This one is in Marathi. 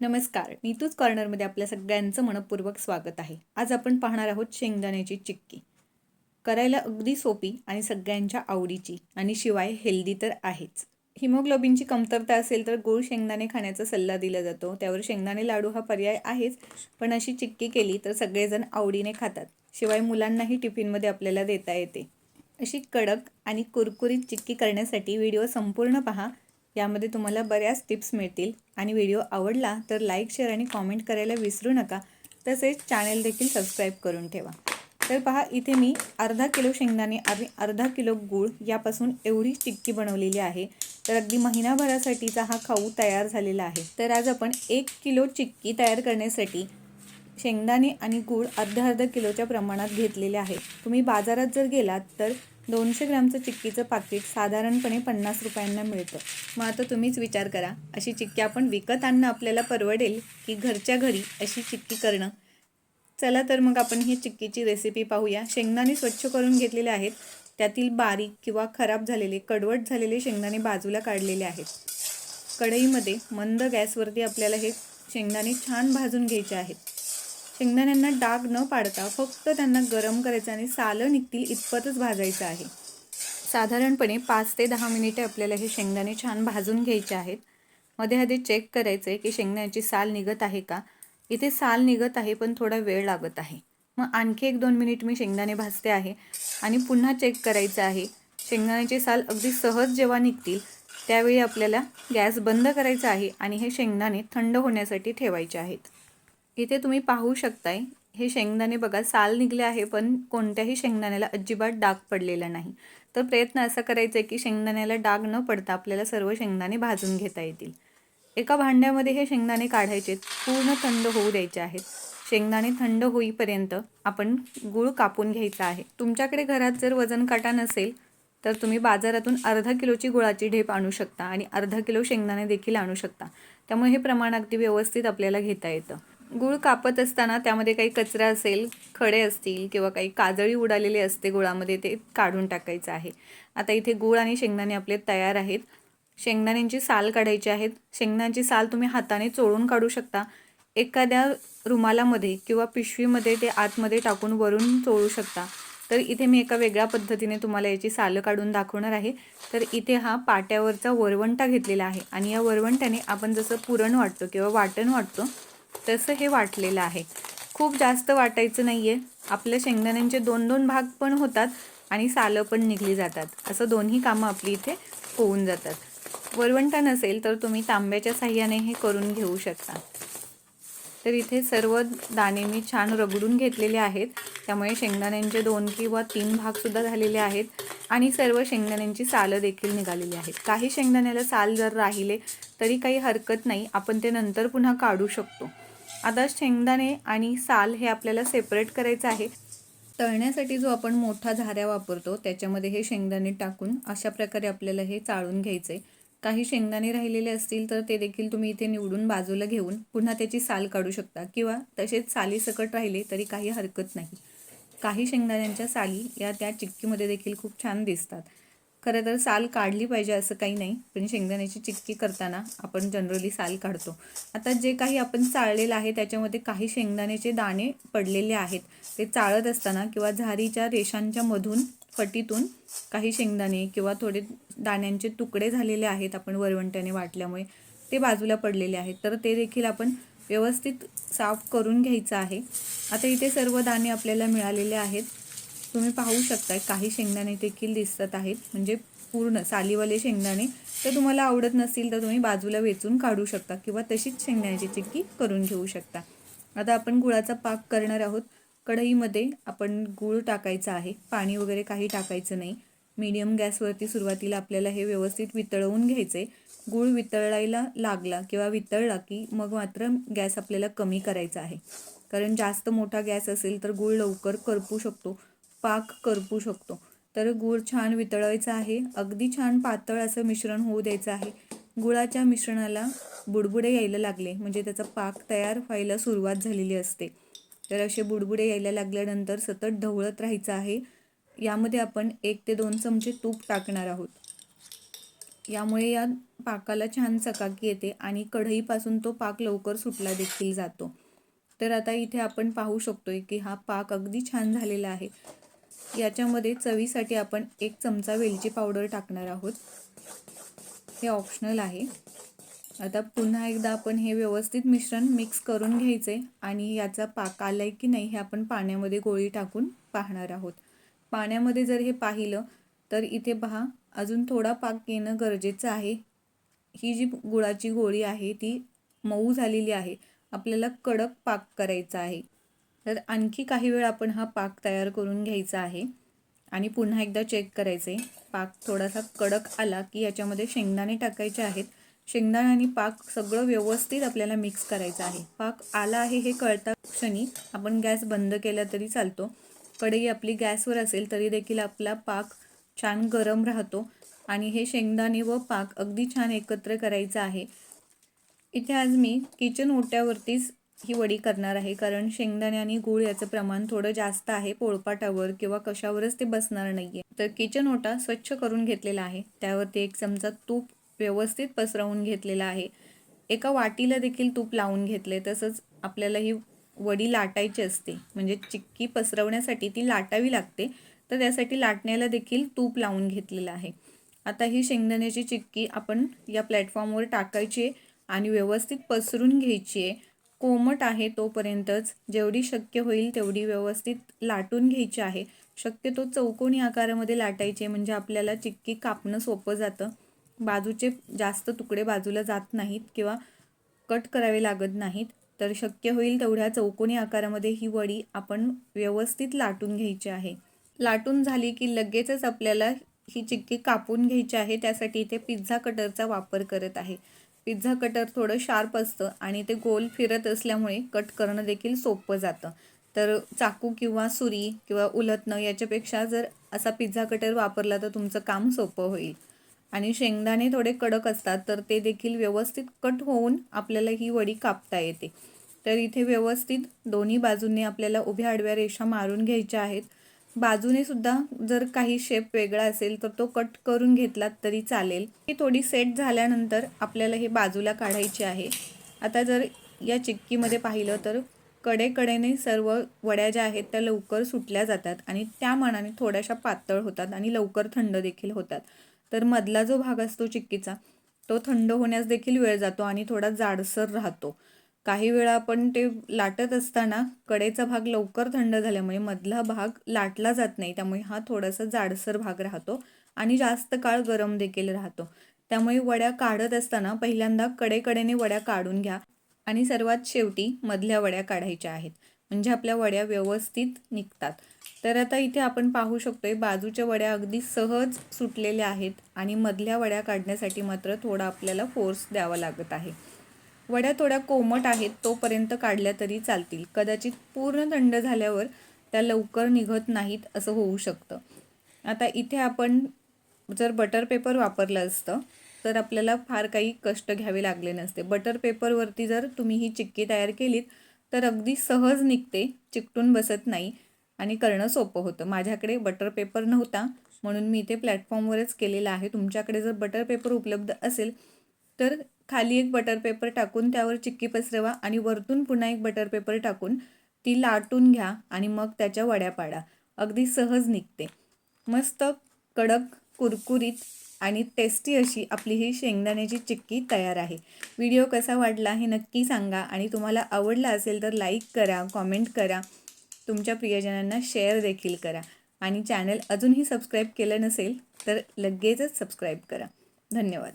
नमस्कार नीतूच कॉर्नरमध्ये आपल्या सगळ्यांचं मनपूर्वक स्वागत आहे. आज आपण पाहणार आहोत शेंगदाण्याची चिक्की. करायला अगदी सोपी आणि सगळ्यांच्या आवडीची आणि शिवाय हेल्दी तर आहेच. हिमोग्लोबिनची कमतरता असेल तर गूळ शेंगदाणे खाण्याचा सल्ला दिला जातो. त्यावर शेंगदाणे लाडू हा पर्याय आहेच पण अशी चिक्की केली तर सगळेजण आवडीने खातात. शिवाय मुलांनाही टिफिनमध्ये आपल्याला देता येते. अशी कडक आणि कुरकुरीत चिक्की करण्यासाठी व्हिडिओ संपूर्ण पहा. यामध्ये तुम्हाला बऱ्याच टिप्स मिळतील. आणि व्हिडिओ आवडला तर लाईक शेअर आणि कॉमेंट करायला विसरू नका. तसेच चॅनल देखील सबस्क्राईब करून ठेवा. तर पहा इथे मी अर्धा किलो शेंगदाणे आणि अर्धा किलो गूळ यापासून एवढी चिक्की बनवलेली आहे. तर अगदी महिनाभरासाठीचा हा खाऊ तयार झालेला आहे. तर आज आपण एक किलो चिक्की तयार करण्यासाठी शेंगदाणे आणि गूळ अर्धा अर्धा किलोच्या प्रमाणात घेतलेले आहे. तुम्ही बाजारात जर गेलात तर दोनशे ग्रॅमचं चिक्कीचं पाकिट साधारणपणे पन्नास रुपयांना मिळतं. मग आता तुम्हीच विचार करा अशी चिक्की आपण विकत आणणं आपल्याला परवडेल की घरच्या घरी अशी चिक्की करणं? चला तर मग आपण ही चिक्कीची रेसिपी पाहूया. शेंगदाणे स्वच्छ करून घेतलेले आहेत. त्यातील बारीक किंवा खराब झालेले कडवट झालेले शेंगदाणे बाजूला काढलेले आहेत. कढईमध्ये मंद गॅसवरती आपल्याला हे शेंगदाणे छान भाजून घ्यायचे आहेत. शेंगदाण्यांना डाग न पाडता फक्त त्यांना गरम करायचं आणि सालं निघतील इतपतच भाजायचं आहे. साधारणपणे पाच ते दहा मिनिटे आपल्याला हे शेंगदाणे छान भाजून घ्यायचे आहेत. मध्ये आधी चेक करायचं आहे की शेंगदाण्याची साल निघत आहे का? इथे साल निघत आहे पण थोडा वेळ लागत आहे. मग आणखी एक दोन मिनिट मी शेंगदाणे भाजते आहे आणि पुन्हा चेक करायचं आहे. शेंगदाण्याची साल अगदी सहज जेव्हा निघतील त्यावेळी आपल्याला गॅस बंद करायचा आहे आणि हे शेंगदाणे थंड होण्यासाठी ठेवायचे आहेत. इथे तुम्ही पाहू शकताय हे शेंगदाणे बघा साल निघले आहे पण कोणत्याही शेंगदाण्याला अजिबात डाग पडलेला नाही. तर प्रयत्न असा करायचा आहे की शेंगदाण्याला डाग न पडता आपल्याला सर्व शेंगदाणे भाजून घेता येतील. एका भांड्यामध्ये हे शेंगदाणे काढायचे पूर्ण थंड होऊ द्यायचे आहेत. शेंगदाणे थंड होईपर्यंत आपण गूळ कापून घ्यायचा आहे. तुमच्याकडे घरात जर वजन काटा नसेल तर तुम्ही बाजारातून अर्धा किलोची गुळाची ढेप आणू शकता आणि अर्धा किलो शेंगदाणे देखील आणू शकता. त्यामुळे हे प्रमाण अगदी व्यवस्थित आपल्याला घेता येतं. गूळ कापत असताना त्यामध्ये काही कचरा असेल खडे असतील किंवा काही काजळी उडालेली असते गुळामध्ये ते काढून टाकायचं आहे. आता इथे गूळ आणि शेंगदाणे आपले तयार आहेत. शेंगदाण्यांची साल काढायची आहेत. शेंगदाण्याची साल तुम्ही हाताने चोळून काढू शकता. एखाद्या रुमालामध्ये किंवा पिशवीमध्ये ते आतमध्ये टाकून वरून चोळू शकता. तर इथे मी एका वेगळ्या पद्धतीने तुम्हाला याची सालं काढून दाखवणार आहे. तर इथे हा पाट्यावरचा वरवंटा घेतलेला आहे आणि या वरवंट्याने आपण जसं पुरण वाटतो किंवा वाटण वाटतो तसं हे वाटलेलं आहे. खूप जास्त वाटायचं नाही आहे आपल्या शेंगदाण्यांचे दोन दोन भाग पण होतात आणि सालं पण निघली जातात. असं दोन्ही कामं आपली इथे होऊन जातात. वरवंटा नसेल तर तुम्ही तांब्याच्या साह्याने हे करून घेऊ शकता. तर इथे सर्व दाणे मी छान रगडून घेतलेले आहेत. त्यामुळे शेंगदाण्यांचे दोन किंवा तीन भागसुद्धा झालेले आहेत आणि सर्व शेंगदाण्यांची सालं देखील निघालेली आहेत. काही शेंगदाण्याला साल जर राहिले तरी काही हरकत नाही. आपण ते नंतर पुन्हा काढू शकतो. आता शेंगदाणे आणि साल हे आपल्याला सेपरेट करायचं आहे. तळण्यासाठी जो आपण मोठा झाऱ्या वापरतो त्याच्यामध्ये हे शेंगदाणे टाकून अशा प्रकारे आपल्याला हे चाळून घ्यायचं आहे काही शेंगदाणे राहिलेले असतील तर ते देखील तुम्ही इथे निवडून बाजूला घेऊन पुन्हा त्याची साल काढू शकता किंवा तसेच साली सकट राहिले तरी काही हरकत नाही. काही शेंगदाण्यांच्या साली या त्या चिक्कीमध्ये देखील खूप छान दिसतात. खरं तर साल काढली पाहिजे असं काही नाही. पण शेंगदाण्याची चिक्की करताना आपण जनरली साल काढतो. आता जे काही आपण चाळलेलं आहे त्याच्यामध्ये काही शेंगदाण्याचे दाणे पडलेले आहेत. ते चाळत असताना किंवा झारीच्या रेषांच्या मधून फटीतून काही शेंगदाणे किंवा थोडे दाण्यांचे तुकडे झालेले आहेत आपण वरवंट्याने वाटल्यामुळे ते बाजूला पडलेले आहेत. तर ते देखील आपण व्यवस्थित साफ करून घ्यायचं आहे. आता इथे सर्व दाणे आपल्याला मिळालेले आहेत. तुम्ही पाहू शकता काही शेंगदाणे देखील दिसत आहेत. म्हणजे पूर्ण सालीवाले शेंगदाणे तर तुम्हाला आवडत नसतील तर तुम्ही बाजूला वेचून काढू शकता किंवा तशीच शेंगदाण्याची चिक्की करून घेऊ शकता. आता आपण गुळाचा पाक करणार आहोत. कढईमध्ये आपण गूळ टाकायचा आहे. पाणी वगैरे काही टाकायचं नाही. मीडियम गॅसवरती सुरुवातीला आपल्याला हे व्यवस्थित वितळवून घ्यायचे गूळ वितळायला लागला किंवा वितळला की मग मात्र गॅस आपल्याला कमी करायचा आहे. कारण जास्त मोठा गॅस असेल तर गूळ लवकर करपू शकतो. पाक करपू शकतो. तर गूळ छान वितळायचा आहे. अगदी छान पातळ असं मिश्रण होऊ द्यायचं आहे. गुळाच्या मिश्रणाला बुडबुडे यायला लागले. म्हणजे त्याचा पाक तयार व्हायला सुरुवात झालेली असते. तर असे बुडबुडे यायला लागल्यानंतर सतत ढवळत राहायचं आहे. यामध्ये आपण एक ते दोन चमचे तूप टाकणार आहोत. यामुळे या पाकाला छान चकाकी येते आणि कढईपासून तो पाक लवकर सुटला देखील जातो. तर आता इथे आपण पाहू शकतोय की हा पाक अगदी छान झालेला आहे. याच्यामध्ये चवीसाठी आपण एक चमचा वेलची पावडर टाकणार आहोत. हे ऑप्शनल आहे. आता पुन्हा एकदा आपण हे व्यवस्थित मिश्रण मिक्स करून घ्यायचे आणि याचा पाक आलाय की नाही हे आपण पाण्यामध्ये गोळी टाकून पाहणार आहोत. पाण्यामध्ये जर हे पाहिलं तर इथे पहा अजून थोडा पाक येणं गरजेचं आहे. ही जी गुळाची गोळी आहे ती मऊ झालेली आहे. आपल्याला कडक पाक करायचा आहे. तर आणखी काही वेळ आपण हा पाक तयार करून घ्यायचा आहे. आणि पुन्हा एकदा चेक करायचे. पाक थोडासा कडक आला की याच्यामध्ये शेंगदाणे टाकायचे आहेत. शेंगदाणे आणि पाक सगळं व्यवस्थित आपल्याला मिक्स करायचं आहे. पाक आला आहे हे कळता क्षणी आपण गॅस बंद केला तरी चालतो. कढई आपली गॅसवर असेल तरी देखील आपला पाक छान गरम राहतो. आणि हे शेंगदाणे व पाक अगदी छान एकत्र करायचं आहे. इथे आज मी किचन ओट्यावरतीच ही वडी करणार आहे. कारण शेंगदाणे आणि गूळ याचं प्रमाण थोडं जास्त आहे. पोळपाटावर किंवा कशावरच ते बसणार नाही आहे तर किचन ओटा स्वच्छ करून घेतलेला आहे. त्यावरती एक चमचा तूप व्यवस्थित पसरवून घेतलेला आहे. एका वाटीला देखील तूप लावून घेतले तसंच आपल्याला ही वडी लाटायची असते. म्हणजे चिक्की पसरवण्यासाठी ती लाटावी लागते. तर त्यासाठी लाटण्याला देखील तूप लावून घेतलेलं आहे. आता ही शेंगदाण्याची चिक्की आपण या प्लॅटफॉर्मवर टाकायची आहे आणि व्यवस्थित पसरून घ्यायची आहे. कोमट आहे तोपर्यंतच. जेवढी शक्य होईल तेवढी व्यवस्थित लाटून घ्यायची आहे. शक्यतो चौकोनी आकारामध्ये लाटायचे म्हणजे आपल्याला चिक्की कापणं सोपं जातं. बाजूचे जास्त तुकडे बाजूला जात नाहीत किंवा कट करावे लागत नाहीत. तर शक्य होईल तेवढ्या चौकोनी आकारामध्ये ही वडी आपण व्यवस्थित लाटून घ्यायची आहे. लाटून झाली की लगेचच आपल्याला ही चिक्की कापून घ्यायची आहे. त्यासाठी इथे पिझ्झा कटरचा वापर करत आहे. पिझ्झा कटर थोडं शार्प असतं आणि ते गोल फिरत असल्यामुळे कट करणं देखील सोपं जातं. तर चाकू किंवा सुरी किंवा उलटणं याच्यापेक्षा जर असा पिझ्झा कटर वापरला तर तुमचं काम सोपं होईल. आणि शेंगदाणे थोडे कडक असतात तर ते देखील व्यवस्थित कट होऊन आपल्याला ही वडी कापता येते. तर इथे व्यवस्थित दोन्ही बाजूंनी आपल्याला उभ्या आडव्या रेषा मारून घ्यायच्या आहेत. बाजूने सुद्धा जर काही शेप वेगळा असेल तर तो कट करून घेतलात तरी चालेल. ही थोडी सेट झाल्यानंतर आपल्याला हे बाजूला काढायची आहे. आता जर या चिक्कीमध्ये पाहिलं तर कडेकडेने सर्व वड्या ज्या आहेत त्या लवकर सुटल्या जातात आणि त्या मनाने थोड्याशा पातळ होतात आणि लवकर थंड देखील होतात. तर मधला जो भाग असतो चिक्कीचा तो थंड होण्यास देखील वेळ जातो आणि थोडा जाडसर राहतो. काही वेळा आपण ते लाटत असताना कडेचा भाग लवकर थंड झाल्यामुळे मधला भाग लाटला जात नाही त्यामुळे हा थोडासा जाडसर भाग राहतो आणि जास्त काळ गरम देखील राहतो. त्यामुळे वड्या काढत असताना पहिल्यांदा कडेकडेने वड्या काढून घ्या आणि सर्वात शेवटी मधल्या वड्या काढायच्या आहेत. म्हणजे आपल्या वड्या व्यवस्थित निघतात. तर आता इथे आपण पाहू शकतोय बाजूच्या वड्या अगदी सहज सुटलेल्या आहेत आणि मधल्या वड्या काढण्यासाठी मात्र थोडा आपल्याला फोर्स द्यावा लागत आहे. वड्या थोड्या कोमट आहेत तोपर्यंत काढल्या तरी चालतील. कदाचित पूर्ण थंड झाल्यावर त्या लवकर निघत नाहीत असं होऊ शकतं. आता इथे आपण जर बटर पेपर वापरलं असतं तर आपल्याला फार काही कष्ट घ्यावे लागले नसते. बटर पेपरवरती जर तुम्ही ही चिक्की तयार केलीत तर अगदी सहज निघते चिकटून बसत नाही आणि करणं सोपं होतं. माझ्याकडे बटर पेपर नव्हता म्हणून मी इथे प्लॅटफॉर्मवरच केलेलं आहे. तुमच्याकडे जर बटर पेपर उपलब्ध असेल तर खाली एक बटर पेपर टाकून त्यावर चिक्की पसरवा आणि वरतून पुन्हा एक बटर पेपर टाकून ती लाटून घ्या आणि मग त्याच्या वड्या पाडा. अगदी सहज निघते. मस्त कडक कुरकुरीत आणि टेस्टी अशी आपली ही शेंगदाण्याची चिक्की तयार आहे. व्हिडिओ कसा वाटला हे नक्की सांगा आणि तुम्हाला आवडला असेल तर लाईक करा कॉमेंट करा. तुमच्या प्रियजनांना शेअर देखील करा. आणि चॅनल अजूनही सबस्क्राईब केलं नसेल तर लगेचच सबस्क्राईब करा. धन्यवाद.